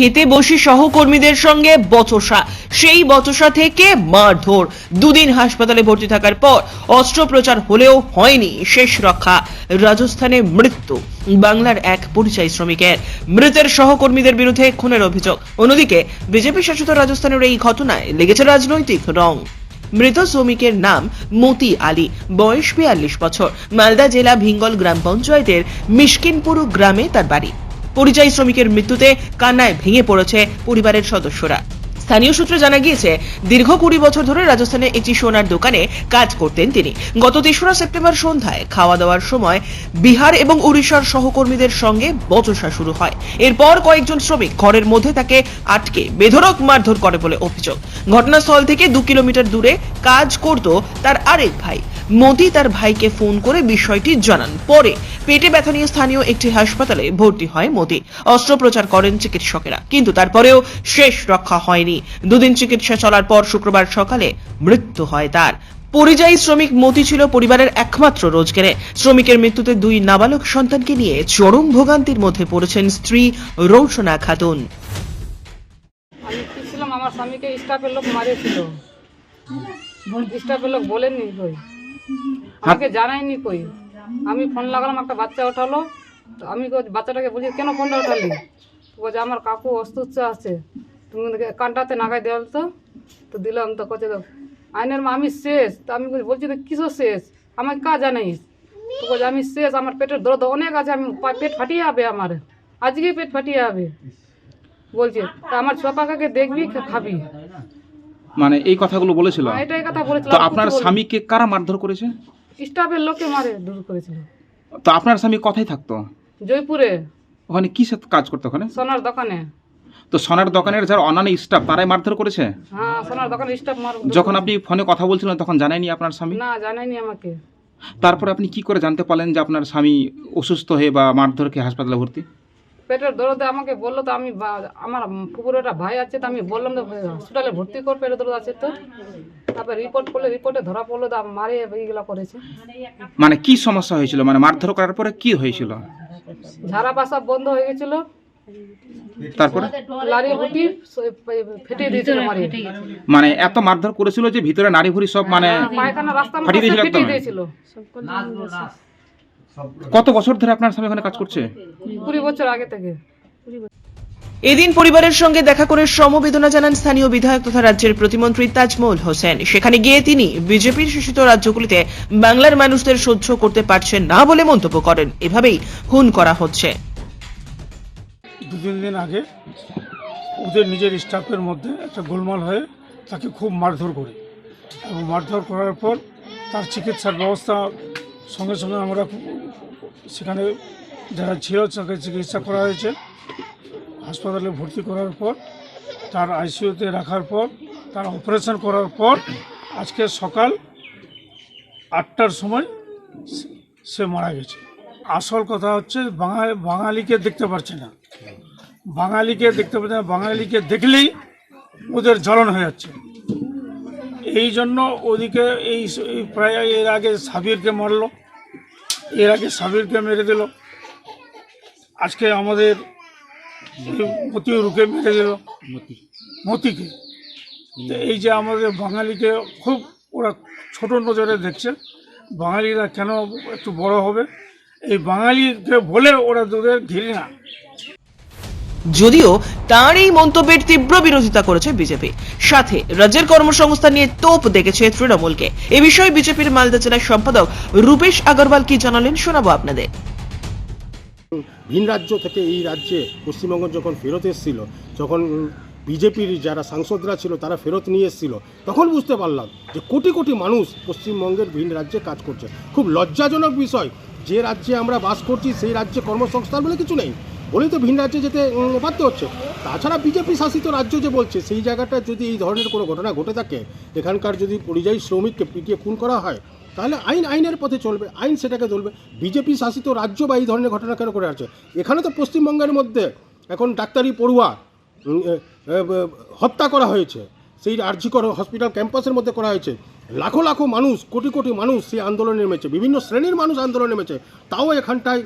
খেতে বসে সহকর্মীদের সঙ্গে বচসা। সেই বচসা থেকে মারধর। দুদিন হাসপাতালে ভর্তি থাকার পর অস্ত্রোপচার হলেও হয়নি। শেষ রক্ষা। রাজস্থানে মৃত্যু। বাংলার এক পরিচয় শ্রমিকের। মৃতের সহকর্মীদের বিরুদ্ধে খুনের অভিযোগ। অন্যদিকে, বিজেপি শাসিত রাজস্থানের এই ঘটনায় লেগেছে রাজনৈতিক রং। মৃত শ্রমিকের নাম মতি আলী। বয়স বিয়াল্লিশ বছর। মালদা জেলা ভিঙ্গল গ্রাম পঞ্চায়েতের মিশকিনপুর গ্রামে তার বাড়ি। পরিযায়ী শ্রমিকের মৃত্যুতে কান্নায় ভেঙে পড়েছে পরিবারের সদস্যরা। স্থানীয় সূত্রে জানা গিয়েছে, দীর্ঘ কুড়ি বছর ধরে রাজস্থানে একটি সোনার দোকানে কাজ করতেন তিনি। গত তেসরা সেপ্টেম্বর সন্ধ্যায় খাওয়া দাওয়ার সময় বিহার এবং উড়িষ্যার সহকর্মীদের সঙ্গে বচসা শুরু হয়। এরপর কয়েকজন শ্রমিক ঘরের মধ্যে তাকে আটকে, বেধড়ক মারধর করে বলে অভিযোগ। ঘটনাস্থল থেকে দু কিলোমিটার দূরে কাজ করত তার আরেক ভাই। মতি তার ভাইকে ফোন করে বিষয়টি জানান। পরে পেটে ব্যথা নিয়ে স্থানীয় একটি হাসপাতালে ভর্তি হয় মতি অস্ত্রোপচার করেন চিকিৎসকেরা, কিন্তু তারপরেও শেষ রক্ষা হয়নি। দুদিন চিকিৎসা চলার পর শুক্রবার সকালে মৃত্যু হয় তার। পরিযায়ী শ্রমিক মতি ছিল পরিবারের একমাত্র রোজগারে। শ্রমিকের মৃত্যুতে দুই নাবালক সন্তানকে নিয়ে চরম ভোগান্তির মধ্যে পড়েছেন স্ত্রী রৌশনা খাতুন। আমি আমার স্বামীকে স্টাফের লোক স্টাফের লোক বলেনি কই আমাকে জানায়নি কই? আমি ফোন লাগালাম, একটা বাচ্চা ওঠালো। তো আমি বাচ্চাটাকে বলছি, কেন ফোনটা ওঠালি? বলছে, আমার কাকু অস্তুচ্ছ আছে। তুমি কানটাতে নাগাই দেওয়াল তো? তো দিলাম, তো কচে আইনের মা, আমি শেষ। তো আমি বলছি- তো কিসও শেষ? আমাকে কা জানাইস? বলছে, আমি শেষ, আমার পেটের দরদ অনেক আছে, আমি পেট ফাটিয়ে যাবে আমার। আজকেই পেট ফাটিয়ে যাবে বলছে, তা আমার ছোপাকাকে দেখবি খাবি? মানে এই কথাগুলো বলেছিল। এটাই কথা বলেছিল। তো আপনার স্বামীকে কারা মারধর করেছে? স্টাফের লোকে মারে দূর করেছিল। তো আপনার স্বামী কথাই থাকতো? জয়পুরে। ওখানে কি সাথে কাজ করতো ওখানে? সোনার দোকানে। তো সোনার দোকানের যারা অন্যান্য স্টাফ তারাই মারধর করেছে? হ্যাঁ সোনার দোকানে স্টাফ মার যখন আপনি ফোনে কথা বলছিলেন তখন জানায়নি আপনার স্বামী? না জানায়নি আমাকে। তারপরে আপনি কি করে জানতে পারলেন যে আপনার স্বামী অসুস্থ হয়ে বা মারধরকে হাসপাতালে ভর্তি? পেটের দরদে আমাকে বলল তো আমি আমার পুকুরে একটা ভাই আছে তো আমি বললাম তো হসপিটালে ভর্তি কর পেটের দরদ আছে তো তারপরে রিপোর্ট করলে রিপোর্টে ধরা পড়ল তো মারে এইগুলো করেছে। মানে কি সমস্যা হয়েছিল? মানে মারধর করার পরে কি হয়েছিল? ঝাড়া বাসা বন্ধ হয়ে গেছিল। তারপরে? লারি বুটি ফেটিয়ে দিয়েছিল মারিয়ে মানে এত মারধর করেছিল যে ভিতরে নারী ভুড়ি সব মানে পায়খানা রাস্তা ফাটিয়ে? দিয়েছিল কত বছর ধরে আপনার স্বামী ওখানে কাজ করছে? কুড়ি বছর আগে থেকে। এদিন পরিবারের সঙ্গে দেখা করে সমবেদনা জানান স্থানীয় বিধায়ক তথা রাজ্যের প্রতিমন্ত্রী তাজমহল হোসেন। সেখানে গিয়ে তিনি বিজেপির শাসিত রাজ্যগুলিতে বাংলার মানুষদের সহ্য করতে পারছেন না বলে মন্তব্য করেন। এভাবেই খুন করা হচ্ছে। দু তিন দিন আগে ওদের নিজের স্টাফের মধ্যে একটা গোলমাল হয়ে তাকে খুব মারধর করে। এবং মারধর করার পর তার চিকিৎসার ব্যবস্থা সঙ্গে সঙ্গে আমরা সেখানে যারা ছিল তাকে চিকিৎসা করা হয়েছে। হাসপাতালে ভর্তি করার পর, তার আইসিইউতে রাখার পর, তার অপারেশন করার পর, আজকে সকাল আটটার সময় সে- মারা গেছে। আসল কথা হচ্ছে বাঙালি বাঙালিকে দেখতে পারছে না। বাঙালিকে দেখতে পাচ্ছে না, বাঙালিকে দেখলেই ওদের জ্বলন হয়ে যাচ্ছে। এই জন্য ওদিকে এই প্রায় এর আগে সাবিরকে মারলো। এর আগে সাবিরকে মেরে দিল। আজকে আমাদের মতিউরকে মেরে দিল। মতিকে। তো এই যে আমাদের বাঙালিকে খুব ওরা ছোট নজরে দেখছে বাঙালিরা কেন একটু বড় হবে? এই বাঙালিকে বলে ওরা দুধের ঘিরে না। যদিও তার এই মন্তব্যের তীব্র বিরোধিতা করেছে বিজেপি। সাথে রাজ্যের কর্মসংস্থান নিয়ে তোপ দেখেছে তৃণমূলকে। এ বিষয়ে বিজেপির মালদা জেলার সম্পাদক রূপেশ আগরওয়াল কি জানালেন শোনাবো আপনাদের। ভিন রাজ্য থেকে এই রাজ্যে পশ্চিমবঙ্গ যখন ফেরত এসেছিল, যখন বিজেপির যারা সাংসদরা ছিল তারা ফেরত নিয়ে এসেছিল, তখন বুঝতে পারলাম যে কোটি কোটি মানুষ পশ্চিমবঙ্গের ভিন রাজ্যে কাজ করছে। খুব লজ্জাজনক বিষয়, যে রাজ্যে আমরা বাস করছি সেই রাজ্যে কর্মসংস্থান বলে কিছু নেই। বলেই তো ভিন রাজ্যে যেতে বাধ্য হচ্ছে। তাছাড়া বিজেপি শাসিত রাজ্য যে বলছে, সেই জায়গাটা যদি এই ধরনের কোনো ঘটনা ঘটে থাকে, এখানকার যদি পরিযায়ী শ্রমিককে পিটিয়ে খুন করা হয়, তাহলে আইন, আইনের পথে চলবে, আইন সেটাকে চলবে বিজেপি শাসিত রাজ্য বা এই ধরনের ঘটনা কেন করে আছে এখানে তো পশ্চিমবঙ্গের মধ্যে এখন ডাক্তারি পড়ুয়া হত্যা করা হয়েছে। সেই আরজিকর হসপিটাল ক্যাম্পাসের মধ্যে করা হয়েছে। লাখো লাখো মানুষ, কোটি কোটি মানুষ সেই আন্দোলনে নেমেছে। বিভিন্ন শ্রেণির মানুষ আন্দোলনে নেমেছে। তাও এখানটায়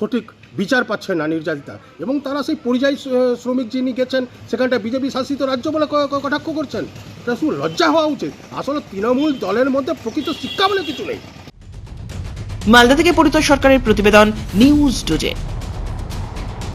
সঠিক বিচার পাচ্ছে না নির্যাতিতা। এবং তারা সেই পরিযায়ী শ্র- শ্রমিক যিনি গেছেন, সেখানটায় বিজেপি শাসিত রাজ্য বলে কটাক্ষ করছেন। এটা শুধু লজ্জা হওয়া উচিত। আসলে তৃণমূল দলের মধ্যে প্রকৃত শিক্ষা বলে কিছু নেই। মালদা থেকে পরিতোষ সরকারের প্রতিবেদন নিউজ ডোজে।